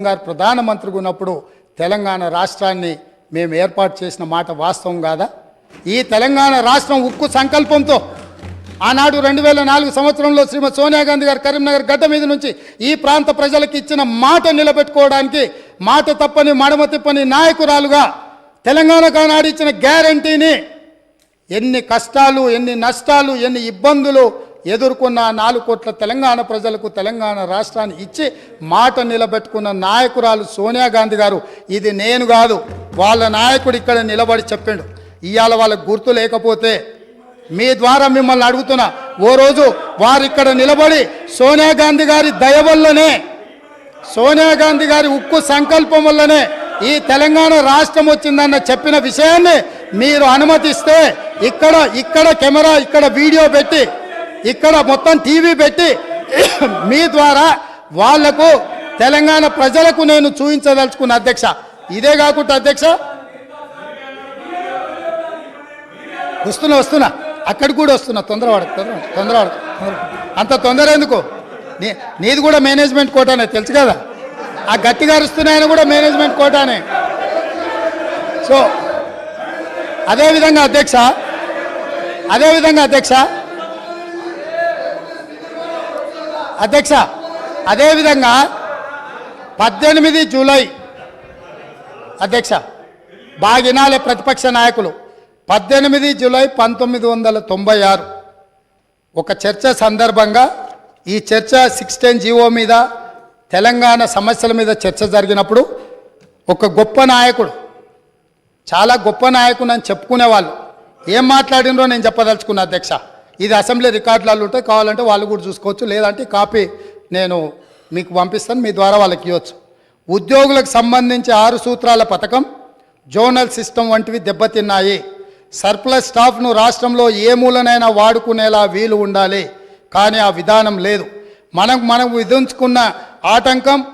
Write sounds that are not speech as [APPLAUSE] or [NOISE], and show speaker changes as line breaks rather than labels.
గారు ప్రధానమంత్రిగా ఉన్నప్పుడు తెలంగాణ రాష్ట్రాన్ని మేము ఏర్పాటు చేసిన మాట వాస్తవం కాదా? ఈ తెలంగాణ రాష్ట్రం ఉక్కు సంకల్పంతో ఆనాడు రెండు వేల నాలుగు సంవత్సరంలో శ్రీమతి సోనియా గాంధీ గారు కరీంనగర్ గడ్డ మీద నుంచి ఈ ప్రాంత ప్రజలకు ఇచ్చిన మాట నిలబెట్టుకోవడానికి మాట తప్పని మడమ తిప్పని నాయకురాలుగా తెలంగాణకు ఆనాడు ఇచ్చిన గ్యారంటీని ఎన్ని కష్టాలు ఎన్ని నష్టాలు ఎన్ని ఇబ్బందులు ఎదుర్కొన్న నాలుగు కోట్ల తెలంగాణ ప్రజలకు తెలంగాణ రాష్ట్రాన్ని ఇచ్చి మాట నిలబెట్టుకున్న నాయకురాలు సోనియా గాంధీ గారు. ఇది నేను కాదు వాళ్ళ నాయకుడు ఇక్కడ నిలబడి చెప్పిండు. ఇవాళ వాళ్ళకు గుర్తు లేకపోతే మీ ద్వారా మిమ్మల్ని అడుగుతున్నా. ఓ రోజు వారు ఇక్కడ నిలబడి సోనియా గాంధీ గారి దయ వల్లనే సోనియా గాంధీ గారి ఉక్కు సంకల్పం వల్లనే ఈ తెలంగాణ రాష్ట్రం వచ్చిందన్న చెప్పిన విషయాన్ని మీరు అనుమతిస్తే ఇక్కడ ఇక్కడ కెమెరా ఇక్కడ వీడియో పెట్టి ఇక్కడ మొత్తం టీవీ పెట్టి [COUGHS] మీ ద్వారా వాళ్ళకు తెలంగాణ ప్రజలకు నేను చూపించదలుచుకున్న అధ్యక్ష. ఇదే కాకుండా అధ్యక్ష. వస్తున్నా వస్తున్నా. అక్కడికి కూడా వస్తున్నా. తొందరవాడు తొందర తొందరవాడు అంత తొందర ఎందుకు? నీ నీది కూడా మేనేజ్మెంట్ కోటానే తెలుసు కదా? ఆ గట్టిగా అరుస్తున్నాయని కూడా మేనేజ్మెంట్ కోటానే. సో అదేవిధంగా అధ్యక్ష అదేవిధంగా అధ్యక్ష అధ్యక్ష అదేవిధంగా పద్దెనిమిది జూలై అధ్యక్ష బాగినాలే ప్రతిపక్ష నాయకులు పద్దెనిమిది జూలై పంతొమ్మిది వందల తొంభై ఆరు. ఒక చర్చ సందర్భంగా ఈ చర్చ సిక్స్టీన్ జీవో మీద తెలంగాణ సమస్యల మీద చర్చ జరిగినప్పుడు ఒక గొప్ప నాయకుడు చాలా గొప్ప నాయకుడు అని చెప్పుకునేవాళ్ళు. ఏం మాట్లాడినరో నేను చెప్పదలుచుకున్నా అధ్యక్ష. ఇది అసెంబ్లీ రికార్డులలో ఉంటాయి కావాలంటే వాళ్ళు కూడా చూసుకోవచ్చు. లేదంటే కాపీ నేను మీకు పంపిస్తాను మీ ద్వారా వాళ్ళకి ఇవ్వచ్చు. ఉద్యోగులకు సంబంధించి ఆరు సూత్రాల పథకం జోనల్ సిస్టమ్ వంటివి దెబ్బతిన్నాయి. సర్ప్లస్ స్టాఫ్ను రాష్ట్రంలో ఏ మూలనైనా వాడుకునేలా వీలు ఉండాలి. కానీ ఆ విధానం లేదు. మనం మనం విధించుకున్న ఆటంకం